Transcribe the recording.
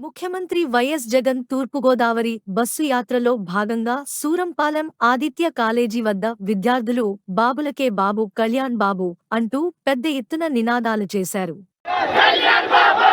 ముఖ్యమంత్రి వైఎస్ జగన్ తూర్పుగోదావరి బస్సు యాత్రలో భాగంగా సూరంపాలెం ఆదిత్య కాలేజీ వద్ద విద్యార్థులు బాబులకే బాబు కళ్యాణ్ బాబు అంటూ పెద్ద ఎత్తున నినాదాలు చేశారు. కళ్యాణ్ బాబు!